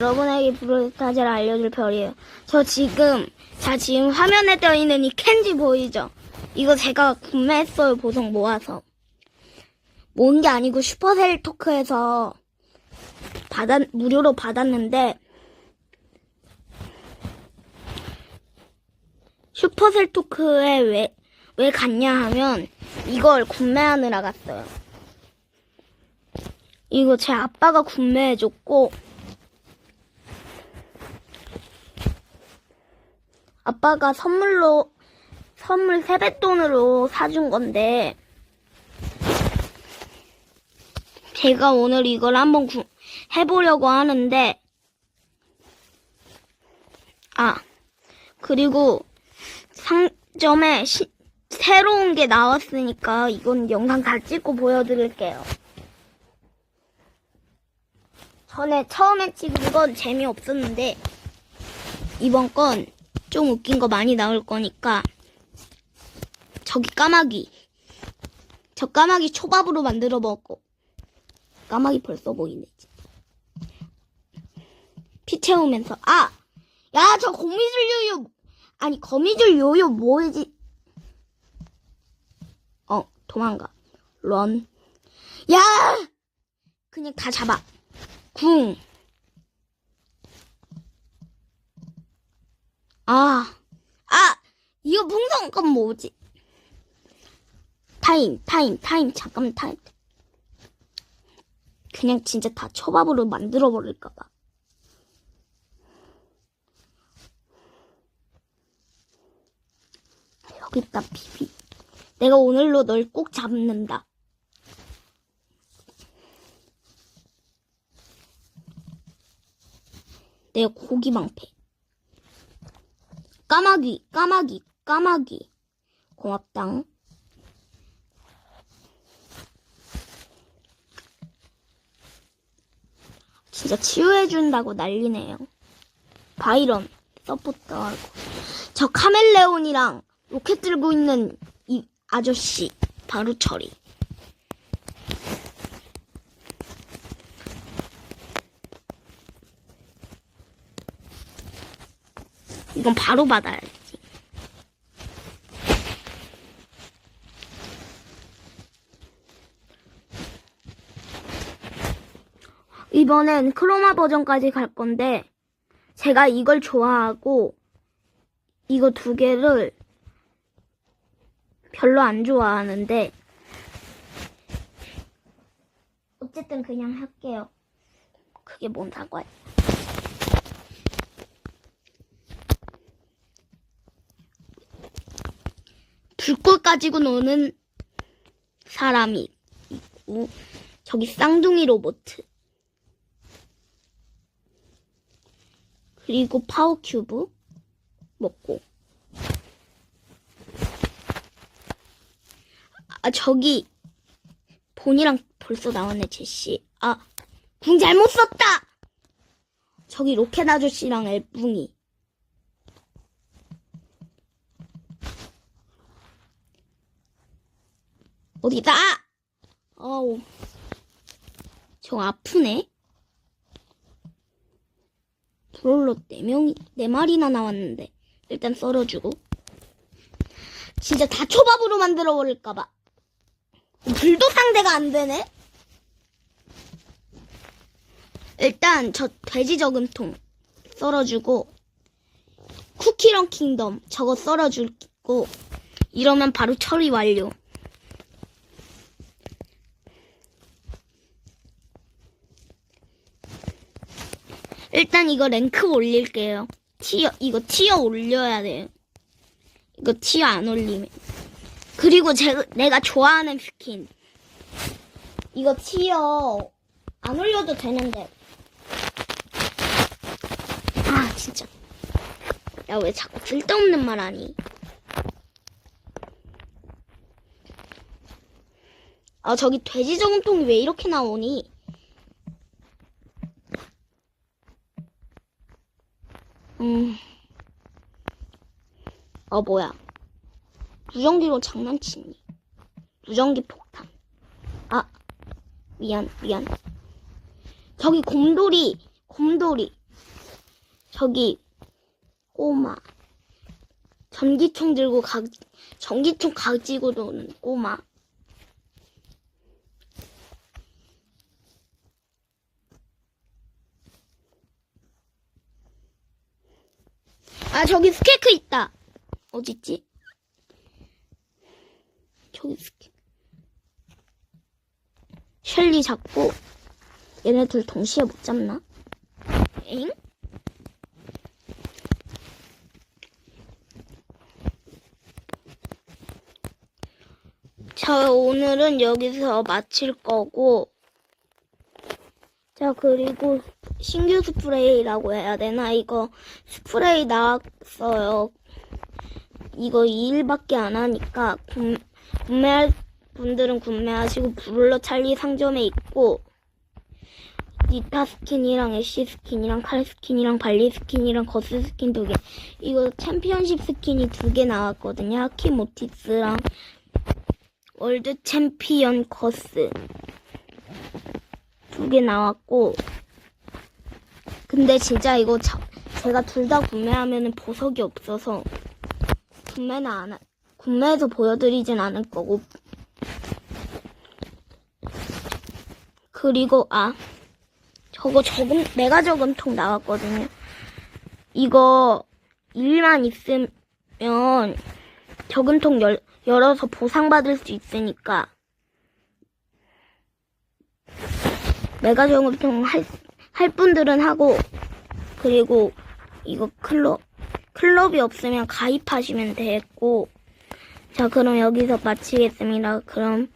여러분에게 브로타즈를 알려줄 별이에요. 저 지금, 자, 지금 화면에 떠 있는 이 캔디 보이죠? 이거 제가 구매했어요, 보석 모아서. 모은 게 아니고 슈퍼셀 토크에서 받았, 무료로 받았는데, 슈퍼셀 토크에 왜, 왜 갔냐 하면, 이걸 구매하느라 갔어요. 이거 제 아빠가 구매해줬고, 아빠가 선물로, 선물 세뱃돈으로 사준 건데, 제가 오늘 이걸 한번 구- 해보려고 하는데, 아, 그리고 상점에 시- 새로운 게 나왔으니까 이건 영상 다 찍고 보여드릴게요. 전에 처음에 찍은 건 재미없었는데, 이번 건 좀 웃긴 거 많이 나올 거니까, 저기 까마귀. 저 까마귀 초밥으로 만들어 먹고, 까마귀 벌써 보이네. 피 채우면서, 아! 야, 저 거미줄 요요, 아니, 거미줄 요요 뭐지? 어, 도망가. 런. 야! 그냥 다 잡아. 궁. 아, 아, 이거 풍선 건 뭐지? 타임, 타임, 타임, 잠깐만, 타임. 그냥 진짜 다 초밥으로 만들어 버릴까봐. 여기 있다, 비비. 내가 오늘로 널 꼭 잡는다. 내가 고기 방패. 까마귀, 까마귀, 까마귀. 고맙당. 진짜 치유해준다고 난리네요. 바이런, 서포터하고. 저 카멜레온이랑 로켓 들고 있는 이 아저씨, 바로 처리. 이건 바로 받아야지. 이번엔 크로마 버전까지 갈 건데, 제가 이걸 좋아하고, 이거 두 개를 별로 안 좋아하는데, 어쨌든 그냥 할게요. 그게 뭔 상관이야. 불꽃 가지고 노는 사람이 있고 저기 쌍둥이 로봇. 그리고 파워 큐브 먹고. 아 저기 본이랑 벌써 나왔네 제시 아궁 잘못 썼다! 저기 로켓 아저씨랑 엘붕이 어디다? 어우, 저 아프네. 브롤로 네 명이, 네 마리나 나왔는데. 일단 썰어주고. 진짜 다 초밥으로 만들어 버릴까봐. 불도 상대가 안 되네? 일단 저 돼지 저금통 썰어주고. 쿠키런 킹덤 저거 썰어주고. 이러면 바로 처리 완료. 일단 이거 랭크 올릴게요. 티어, 이거 티어 올려야 돼요. 이거 티어 안 올리면. 그리고 제가, 내가 좋아하는 스킨. 이거 티어 안 올려도 되는데. 아, 진짜. 야, 왜 자꾸 쓸데없는 말 하니? 아, 저기 돼지 저금통이 왜 이렇게 나오니? 음. 어, 뭐야. 무전기로 장난치니. 무전기 폭탄. 아, 미안, 미안. 저기 곰돌이, 곰돌이. 저기 꼬마 전기총 들고 가 전기총 가지고 노는 꼬마 아 저기 스케이크 있다 어딨지 저기 스케이크 셸리 잡고 얘네 둘 동시에 못 잡나? 엥? 자, 오늘은 여기서 마칠 거고, 자, 그리고 신규 스프레이라고 해야 되나? 이거 스프레이 나왔어요. 이거 2일밖에 안 하니까, 구, 구매할 분들은 구매하시고, 브룰러 찰리 상점에 있고, 니타 스킨이랑 애쉬 스킨이랑 칼 스킨이랑 발리 스킨이랑 거스 스킨 두 개. 이거 챔피언십 스킨이 두 개 나왔거든요. 하키 모티스랑 월드 챔피언 거스 두 개 나왔고. 근데 진짜 이거 저- 제가 둘 다 구매하면은 보석이 없어서 구매는 안 하, 구매해서 보여드리진 않을 거고. 그리고 아 저거 저금 메가 저금통 나왔거든요. 이거 일만 있으면 저금통 열, 열어서 보상 받을 수 있으니까 메가 저금통 할, 할 분들은 하고 그리고 이거 클럽 클럽이 없으면 가입하시면 되고 자 그럼 여기서 마치겠습니다. 그럼